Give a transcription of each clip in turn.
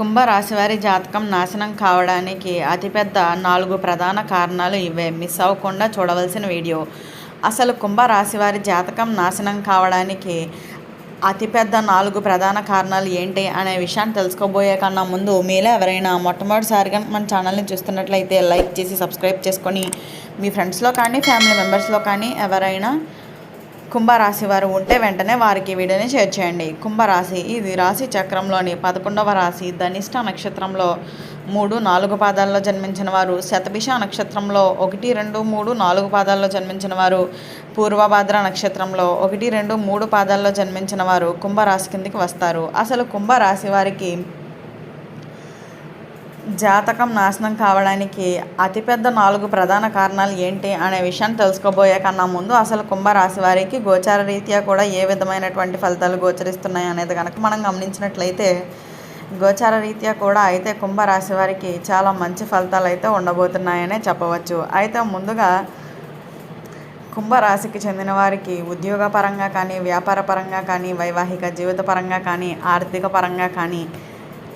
కుంభరాశివారి జాతకం నాశనం కావడానికి అతిపెద్ద నాలుగు ప్రధాన కారణాలు ఇవే. మిస్ అవ్వకుండా చూడవలసిన వీడియో. అసలు కుంభరాశివారి జాతకం నాశనం కావడానికి అతిపెద్ద నాలుగు ప్రధాన కారణాలు ఏంటి అనే విషయాన్ని తెలుసుకోబోయే కన్నా ముందు మీలో ఎవరైనా మొట్టమొదటిసారిగా మన ఛానల్ని చూస్తున్నట్లయితే లైక్ చేసి సబ్స్క్రైబ్ చేసుకొని మీ ఫ్రెండ్స్లో కానీ ఫ్యామిలీ మెంబర్స్లో కానీ ఎవరైనా కుంభరాశి వారు ఉంటే వెంటనే వారికి వీడియోని షేర్ చేయండి. కుంభరాశి ఇది రాశి చక్రంలోని పదకొండవ రాశి ధనిష్ట నక్షత్రంలో మూడు నాలుగు పాదాల్లో జన్మించిన వారు శతభిష నక్షత్రంలో ఒకటి రెండు మూడు నాలుగు పాదాల్లో జన్మించిన వారు పూర్వభాద్ర నక్షత్రంలో ఒకటి రెండు మూడు పాదాల్లో జన్మించిన వారు కుంభరాశి కిందికి వస్తారు. అసలు కుంభరాశి వారికి జాతకం నాశనం కావడానికి అతిపెద్ద నాలుగు ప్రధాన కారణాలు ఏంటి అనే విషయాన్ని తెలుసుకోబోయే కన్నా ముందు అసలు కుంభరాశి వారికి గోచార రీత్యా కూడా ఏ విధమైనటువంటి ఫలితాలు గోచరిస్తున్నాయి అనేది కనుక మనం గమనించినట్లయితే గోచార రీత్యా కూడా అయితే కుంభరాశి వారికి చాలా మంచి ఫలితాలు అయితే ఉండబోతున్నాయనే చెప్పవచ్చు. అయితే ముందుగా కుంభరాశికి చెందిన వారికి ఉద్యోగపరంగా కానీ వ్యాపార పరంగా కానీ వైవాహిక జీవిత పరంగా కానీ ఆర్థిక పరంగా కానీ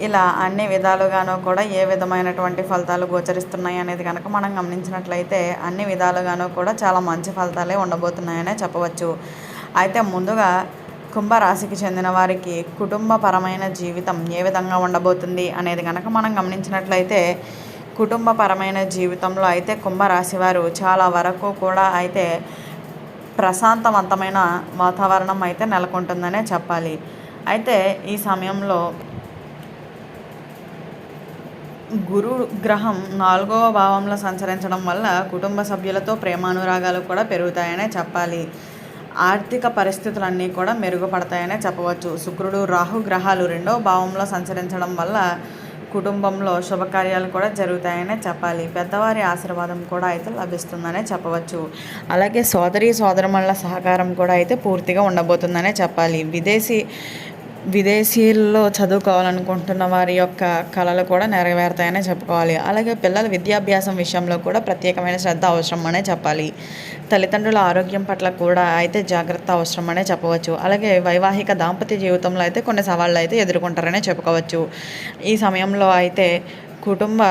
ఇలా అన్ని విధాలుగాను కూడా ఏ విధమైనటువంటి ఫలితాలు గోచరిస్తున్నాయి అనేది కనుక మనం గమనించినట్లయితే అన్ని విధాలుగాను కూడా చాలా మంచి ఫలితాలే ఉండబోతున్నాయనే చెప్పవచ్చు. అయితే ముందుగా కుంభరాశికి చెందిన వారికి కుటుంబపరమైన జీవితం ఏ విధంగా ఉండబోతుంది అనేది కనుక మనం గమనించినట్లయితే కుటుంబపరమైన జీవితంలో అయితే కుంభరాశి వారు చాలా వరకు కూడా అయితే ప్రశాంతవంతమైన వాతావరణం అయితే నెలకొంటుందనే చెప్పాలి. అయితే ఈ సమయంలో గురు గ్రహం నాలుగవ భావంలో సంచరించడం వల్ల కుటుంబ సభ్యులతో ప్రేమానురాగాలు కూడా పెరుగుతాయనే చెప్పాలి. ఆర్థిక పరిస్థితులన్నీ కూడా మెరుగుపడతాయనే చెప్పవచ్చు. శుక్రుడు రాహు గ్రహాలు రెండవ భావంలో సంచరించడం వల్ల కుటుంబంలో శుభకార్యాలు కూడా జరుగుతాయనే చెప్పాలి. పెద్దవారి ఆశీర్వాదం కూడా అయితే లభిస్తుందనే చెప్పవచ్చు. అలాగే సోదరి సోదరుమణుల సహకారం కూడా అయితే పూర్తిగా ఉండబోతుందనే చెప్పాలి. విదేశీ విదేశీల్లో చదువుకోవాలనుకుంటున్న వారి యొక్క కళలు కూడా నెరవేరుతాయనే చెప్పుకోవాలి. అలాగే పిల్లల విద్యాభ్యాసం విషయంలో కూడా ప్రత్యేకమైన శ్రద్ధ అవసరం అనే చెప్పాలి. తల్లిదండ్రుల ఆరోగ్యం పట్ల కూడా అయితే జాగ్రత్త అవసరం అనే చెప్పవచ్చు. అలాగే వైవాహిక దాంపత్య జీవితంలో అయితే కొన్ని సవాళ్ళు అయితే ఎదుర్కొంటారనే చెప్పుకోవచ్చు. ఈ సమయంలో అయితే కుటుంబ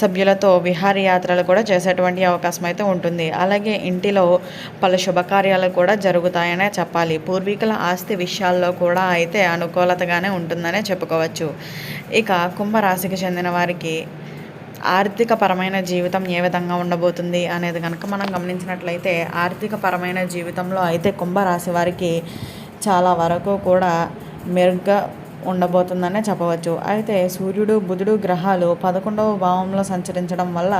సభ్యులతో విహారయాత్రలు కూడా చేసేటువంటి అవకాశం అయితే ఉంటుంది. అలాగే ఇంటిలో పలు శుభకార్యాలు కూడా జరుగుతాయనే చెప్పాలి. పూర్వీకుల ఆస్తి విషయాల్లో కూడా అయితే అనుకూలతగానే ఉంటుందనే చెప్పుకోవచ్చు. ఇక కుంభరాశికి చెందిన వారికి ఆర్థిక పరమైన జీవితం ఏ విధంగా ఉండబోతుంది అనేది కనుక మనం గమనించినట్లయితే ఆర్థిక పరమైన జీవితంలో అయితే కుంభరాశి వారికి చాలా వరకు కూడా మెరుగ్గా ఉండబోతుందనే చెప్పవచ్చు. అయితే సూర్యుడు బుధుడు గ్రహాలు పదకొండవ భావంలో సంచరించడం వల్ల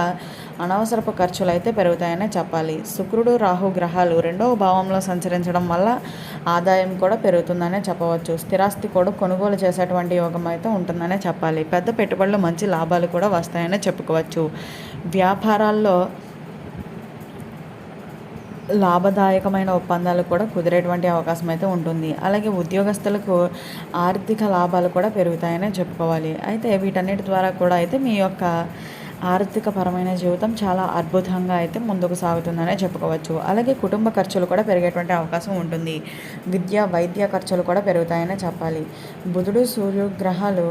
అనవసరపు ఖర్చులు అయితే పెరుగుతాయనే చెప్పాలి. శుక్రుడు రాహు గ్రహాలు రెండవ భావంలో సంచరించడం వల్ల ఆదాయం కూడా పెరుగుతుందనే చెప్పవచ్చు. స్థిరాస్తి కూడా కొనుగోలు చేసేటువంటి యోగం అయితే ఉంటుందనే చెప్పాలి. పెద్ద పెట్టుబడులు మంచి లాభాలు కూడా వస్తాయనే చెప్పుకోవచ్చు. వ్యాపారాల్లో లాభదాయకమైన ఒప్పందాలు కూడా కుదిరేటువంటి అవకాశం అయితే ఉంటుంది. అలాగే ఉద్యోగస్తులకు ఆర్థిక లాభాలు కూడా పెరుగుతాయనే చెప్పుకోవాలి. అయితే వీటన్నిటి ద్వారా కూడా అయితే మీ యొక్క ఆర్థిక పరమైన జీవితం చాలా అద్భుతంగా అయితే ముందుకు సాగుతుందనే చెప్పుకోవచ్చు. అలాగే కుటుంబ ఖర్చులు కూడా పెరిగేటువంటి అవకాశం ఉంటుంది. విద్య వైద్య ఖర్చులు కూడా పెరుగుతాయనే చెప్పాలి. బుధుడు సూర్యుడు గ్రహాలు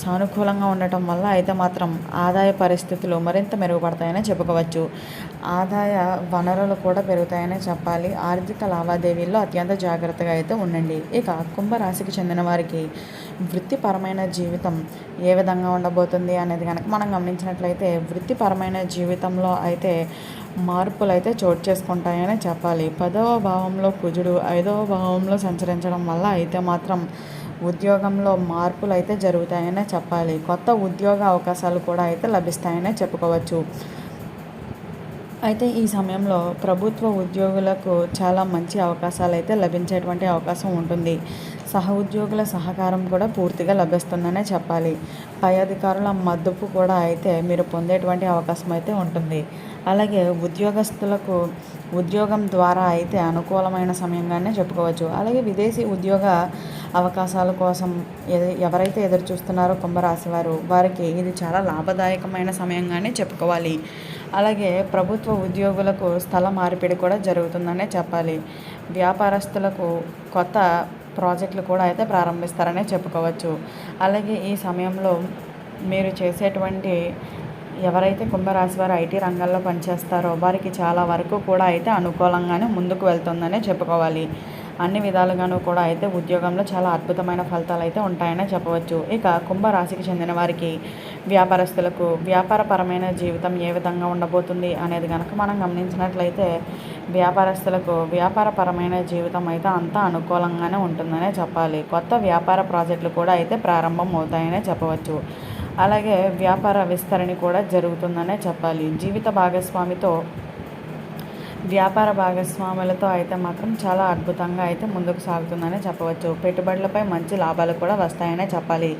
సానుకూలంగా ఉండటం వల్ల అయితే మాత్రం ఆదాయ పరిస్థితులు మరింత మెరుగుపడతాయని చెప్పుకోవచ్చు. ఆదాయ వనరులు కూడా పెరుగుతాయని చెప్పాలి. ఆర్థిక లావాదేవీల్లో అత్యంత జాగ్రత్తగా అయితే ఉండండి. ఇక కుంభరాశికి చెందిన వారికి వృత్తిపరమైన జీవితం ఏ విధంగా ఉండబోతుంది అనేది కనుక మనం గమనించినట్లయితే వృత్తిపరమైన జీవితంలో అయితే మార్పులు అయితే చోటు చేసుకుంటాయని చెప్పాలి. పదవ భావంలో కుజుడు ఐదవ భావంలో సంచరించడం వల్ల అయితే మాత్రం ఉద్యోగంలో మార్పులు అయితే జరుగుతాయనే చెప్పాలి. కొత్త ఉద్యోగ అవకాశాలు కూడా అయితే లభిస్తాయనే చెప్పుకోవచ్చు. అయితే ఈ సమయంలో ప్రభుత్వ ఉద్యోగులకు చాలా మంచి అవకాశాలు అయితే లభించేటువంటి అవకాశం ఉంటుంది. సహ ఉద్యోగుల సహకారం కూడా పూర్తిగా లభిస్తుందనే చెప్పాలి. పై అధికారుల మద్దతు కూడా అయితే మీరు పొందేటువంటి అవకాశం అయితే ఉంటుంది. అలాగే ఉద్యోగస్తులకు ఉద్యోగం ద్వారా అయితే అనుకూలమైన సమయంగానే చెప్పుకోవచ్చు. అలాగే విదేశీ ఉద్యోగ అవకాశాల కోసం ఎవరైతే ఎదురు చూస్తున్నారో కుంభరాశి వారు వారికి ఇది చాలా లాభదాయకమైన సమయంగానే చెప్పుకోవాలి. అలాగే ప్రభుత్వ ఉద్యోగులకు స్థల మార్పిడి కూడా జరుగుతుందనే చెప్పాలి. వ్యాపారస్తులకు కొత్త ప్రాజెక్టులు కూడా అయితే ప్రారంభిస్తారనే చెప్పుకోవచ్చు. అలాగే ఈ సమయంలో మీరు చేసేటువంటి ఎవరైతే కుంభరాశి వారు ఐటీ రంగాల్లో పనిచేస్తారో వారికి చాలా వరకు కూడా అయితే అనుకూలంగానే ముందుకు వెళ్తుందనే చెప్పుకోవాలి. అన్ని విధాలుగాను కూడా అయితే ఉద్యోగంలో చాలా అద్భుతమైన ఫలితాలు అయితే ఉంటాయనే చెప్పవచ్చు. ఇక కుంభరాశికి చెందిన వారికి వ్యాపారస్తులకు వ్యాపారపరమైన జీవితం ఏ విధంగా ఉండబోతుంది అనేది కనుక మనం గమనించినట్లయితే వ్యాపారస్తులకు వ్యాపారపరమైన జీవితం అయితే అంతా అనుకూలంగానే ఉంటుందనే చెప్పాలి. కొత్త వ్యాపార ప్రాజెక్టులు కూడా అయితే ప్రారంభం అవుతాయనే చెప్పవచ్చు. అలాగే వ్యాపార విస్తరణ కూడా జరుగుతుందనే చెప్పాలి. జీవిత భాగస్వామితో వ్యాపార భాగస్వాములతో అయితే మాత్రం చాలా అద్భుతంగా అయితే ముందుకు సాగుతుందనే చెప్పవచ్చు. పెట్టుబడులపై మంచి లాభాలు కూడా వస్తాయనే చెప్పాలి.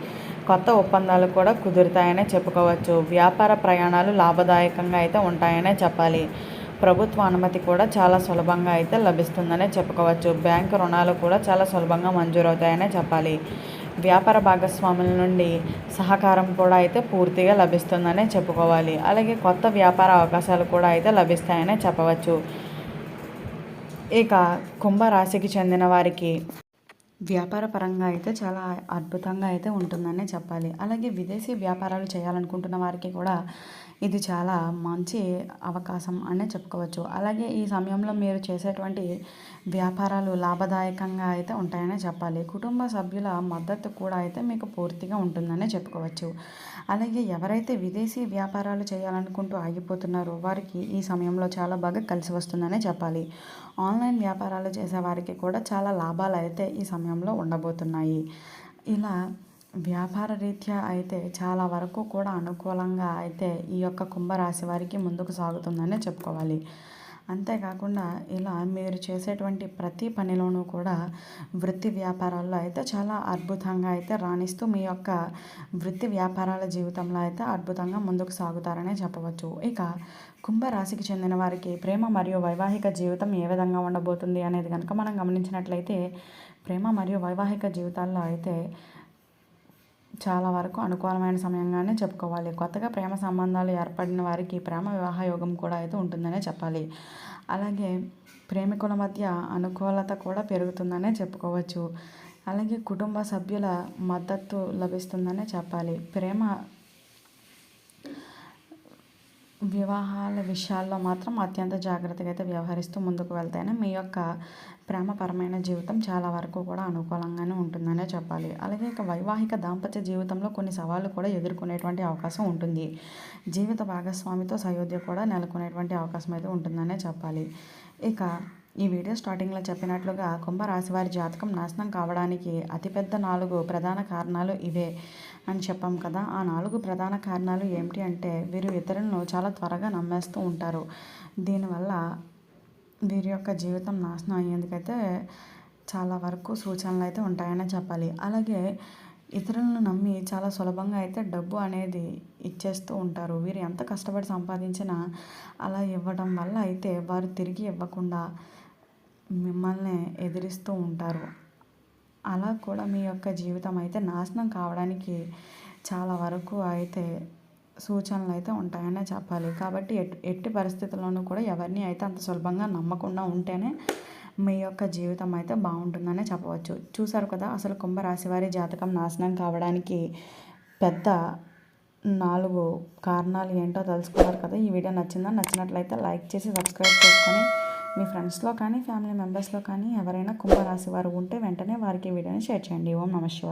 కొత్త ఒప్పందాలు కూడా కుదురుతాయనే చెప్పుకోవచ్చు. వ్యాపార ప్రయాణాలు లాభదాయకంగా అయితే ఉంటాయనే చెప్పాలి. ప్రభుత్వ అనుమతి కూడా చాలా సులభంగా అయితే లభిస్తుందనే చెప్పుకోవచ్చు. బ్యాంకు రుణాలు కూడా చాలా సులభంగా మంజూరవుతాయనే చెప్పాలి. వ్యాపార భాగస్వాముల నుండి సహకారం కూడా అయితే పూర్తిగా లభిస్తుందనే చెప్పుకోవాలి. అలాగే కొత్త వ్యాపార అవకాశాలు కూడా అయితే లభిస్తాయనే చెప్పవచ్చు. ఇక కుంభరాశికి చెందిన వారికి వ్యాపార పరంగా అయితే చాలా అద్భుతంగా అయితే ఉంటుందనే చెప్పాలి. అలాగే విదేశీ వ్యాపారాలు చేయాలనుకుంటున్న వారికి కూడా ఇది చాలా మంచి అవకాశం అనే చెప్పుకోవచ్చు. అలాగే ఈ సమయంలో మీరు చేసేటువంటి వ్యాపారాలు లాభదాయకంగా అయితే ఉంటాయనే చెప్పాలి. కుటుంబ సభ్యుల మద్దతు కూడా అయితే మీకు పూర్తిగా ఉంటుందనే చెప్పుకోవచ్చు. అలాగే ఎవరైతే విదేశీ వ్యాపారాలు చేయాలనుకుంటూ ఆగిపోతున్నారో వారికి ఈ సమయంలో చాలా బాగా కలిసి వస్తుందనే చెప్పాలి. ఆన్లైన్ వ్యాపారాలు చేసే వారికి కూడా చాలా లాభాలు అయితే ఈ సమయంలో ఉండబోతున్నాయి. ఇలా వ్యాపార రీత్యా అయితే చాలా వరకు కూడా అనుకూలంగా అయితే ఈ యొక్క కుంభరాశి వారికి ముందుకు సాగుతుందనే చెప్పుకోవాలి. అంతేకాకుండా ఇలా మీరు చేసేటువంటి ప్రతి పనిలోనూ కూడా వృత్తి వ్యాపారాల్లో అయితే చాలా అద్భుతంగా అయితే రాణిస్తూ మీ యొక్క వృత్తి వ్యాపారాల జీవితంలో అయితే అద్భుతంగా ముందుకు సాగుతారనే చెప్పవచ్చు. ఇక కుంభరాశికి చెందిన వారికి ప్రేమ మరియు వైవాహిక జీవితం ఏ విధంగా ఉండబోతుంది అనేది కనుక మనం గమనించినట్లయితే ప్రేమ మరియు వైవాహిక జీవితాల్లో అయితే చాలా వరకు అనుకూలమైన సమయంగానే చెప్పుకోవాలి. కొత్తగా ప్రేమ సంబంధాలు ఏర్పడిన వారికి ప్రేమ వివాహ యోగం కూడా అయితే ఉంటుందనే చెప్పాలి. అలాగే ప్రేమికుల మధ్య అనుకూలత కూడా పెరుగుతుందనే చెప్పుకోవచ్చు. అలాగే కుటుంబ సభ్యుల మద్దతు లభిస్తుందనే చెప్పాలి. ప్రేమ వివాహాల విషయాల్లో మాత్రం అత్యంత జాగ్రత్తగా అయితే వ్యవహరిస్తూ ముందుకు వెళ్తేనే మీ యొక్క ప్రేమపరమైన జీవితం చాలా వరకు కూడా అనుకూలంగానే ఉంటుందనే చెప్పాలి. అలాగే ఇక వైవాహిక దాంపత్య జీవితంలో కొన్ని సవాళ్ళు కూడా ఎదుర్కొనేటువంటి అవకాశం ఉంటుంది. జీవిత భాగస్వామితో సయోధ్య కూడా నెలకొనేటువంటి అవకాశం అయితే ఉంటుందనే చెప్పాలి. ఇక ఈ వీడియో స్టార్టింగ్లో చెప్పినట్లుగా కుంభరాశి వారి జాతకం నాశనం కావడానికి అతిపెద్ద నాలుగు ప్రధాన కారణాలు ఇవే అని చెప్పాం కదా. ఆ నాలుగు ప్రధాన కారణాలు ఏమిటి అంటే వీరు ఇతరులను చాలా త్వరగా నమ్మేస్తూ ఉంటారు. దీనివల్ల వీరి యొక్క జీవితం నాశనం అయ్యేందుకైతే చాలా వరకు సూచనలు అయితే ఉంటాయని చెప్పాలి. అలాగే ఇతరులను నమ్మి చాలా సులభంగా అయితే డబ్బు అనేది ఇచ్చేస్తూ ఉంటారు. వీరు ఎంత కష్టపడి సంపాదించినా అలా ఇవ్వడం వల్ల అయితే వారు తిరిగి ఇవ్వకుండా మిమ్మల్ని ఎదిరిస్తూ ఉంటారు. అలా కూడా మీ యొక్క జీవితం అయితే నాశనం కావడానికి చాలా వరకు అయితే సూచనలు అయితే ఉంటాయనే చెప్పాలి. కాబట్టి ఎట్ ఎట్టి పరిస్థితుల్లోనూ కూడా ఎవరిని అయితే అంత సులభంగా నమ్మకుండా ఉంటేనే మీ యొక్క జీవితం అయితే బాగుంటుందనే చెప్పవచ్చు. చూసారు కదా అసలు కుంభరాశి వారి జాతకం నాశనం కావడానికి పెద్ద నాలుగు కారణాలు ఏంటో తెలుసుకున్నారు కదా. ఈ వీడియో నచ్చిందా? నచ్చినట్లయితే లైక్ చేసి సబ్స్క్రైబ్ చేసుకొని మీ ఫ్రెండ్స్లో కానీ ఫ్యామిలీ మెంబర్స్లో కానీ ఎవరైనా కుంభరాశి వారు ఉంటే వెంటనే వారికి వీడియోని షేర్ చేయండి. ఓం నమ శివాయ.